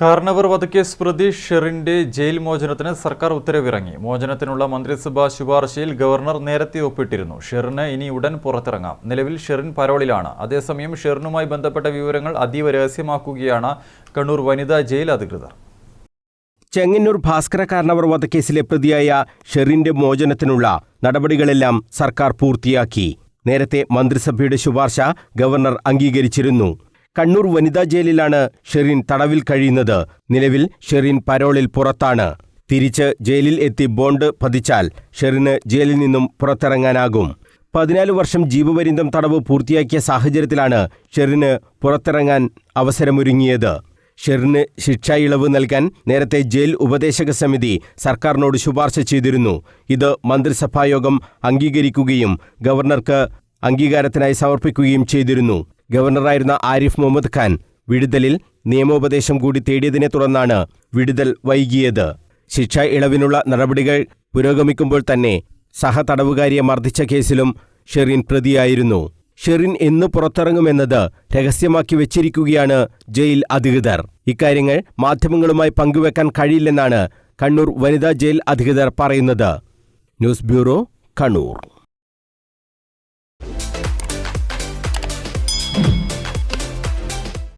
കാർണവർ വധക്കേസ് പ്രതി ഷെറിന്റെ ജയിൽ മോചനത്തിന് സർക്കാർ ഉത്തരവിറങ്ങി. മോചനത്തിനുള്ള മന്ത്രിസഭാ ശുപാർശയിൽ ഗവർണർ നേരത്തെ ഒപ്പിട്ടിരുന്നു. ഷെറിന് ഇനി ഉടൻ പുറത്തിറങ്ങാം. നിലവിൽ ഷെറിൻ പരോളിലാണ്. അതേസമയം ഷെറിനുമായി ബന്ധപ്പെട്ട വിവരങ്ങൾ അതീവ രഹസ്യമാക്കുകയാണ് കണ്ണൂർ വനിതാ ജയിൽ അധികൃതർ. ചെങ്ങന്നൂർ ഭാസ്കര കാർണവർ വധക്കേസിലെ പ്രതിയായ ഷെറിന്റെ മോചനത്തിനുള്ള നടപടികളെല്ലാം സർക്കാർ പൂർത്തിയാക്കി. നേരത്തെ മന്ത്രിസഭയുടെ ശുപാർശ ഗവർണർ അംഗീകരിച്ചിരുന്നു. കണ്ണൂർ വനിതാ ജയിലിലാണ് ഷെറിൻ തടവിൽ കഴിയുന്നത്. നിലവിൽ ഷെറിൻ പരോളിൽ പുറത്താണ്. തിരിച്ച് ജയിലിൽ എത്തി ബോണ്ട് പതിച്ചാൽ ഷെറിന് ജയിലിൽ നിന്നും പുറത്തിറങ്ങാനാകും. പതിനാല് വർഷം ജീവപര്യന്തം തടവ് പൂർത്തിയാക്കിയ സാഹചര്യത്തിലാണ് ഷെറിന് പുറത്തിറങ്ങാൻ അവസരമൊരുങ്ങിയത്. ഷെറിന് ശിക്ഷാ ഇളവ് നൽകാൻ നേരത്തെ ജയിൽ ഉപദേശക സമിതി സർക്കാരിനോട് ശുപാർശ ചെയ്തിരുന്നു. ഇത് മന്ത്രിസഭായോഗം അംഗീകരിക്കുകയും ഗവർണർക്ക് അംഗീകാരത്തിനായി സമർപ്പിക്കുകയും ചെയ്തിരുന്നു. ഗവർണറായിരുന്ന ആരിഫ് മുഹമ്മദ് ഖാൻ വിടുതലിൽ നിയമോപദേശം കൂടി തേടിയതിനെ തുടർന്നാണ് വിടുതൽ വൈകിയത്. ശിക്ഷ ഇളവിനുള്ള നടപടികൾ പുരോഗമിക്കുമ്പോൾ തന്നെ സഹതടവുകാരിയെ മർദ്ദിച്ച കേസിലും ഷെറിൻ പ്രതിയായിരുന്നു. ഷെറിൻ എന്ന് പുറത്തിറങ്ങുമെന്നത് രഹസ്യമാക്കി വെച്ചിരിക്കുകയാണ് ജയിൽ അധികൃതർ. ഇക്കാര്യങ്ങൾ മാധ്യമങ്ങളുമായി പങ്കുവെക്കാൻ കഴിയില്ലെന്നാണ് കണ്ണൂർ വനിതാ ജയിൽ അധികൃതർ പറയുന്നത്. News bureau Kannur.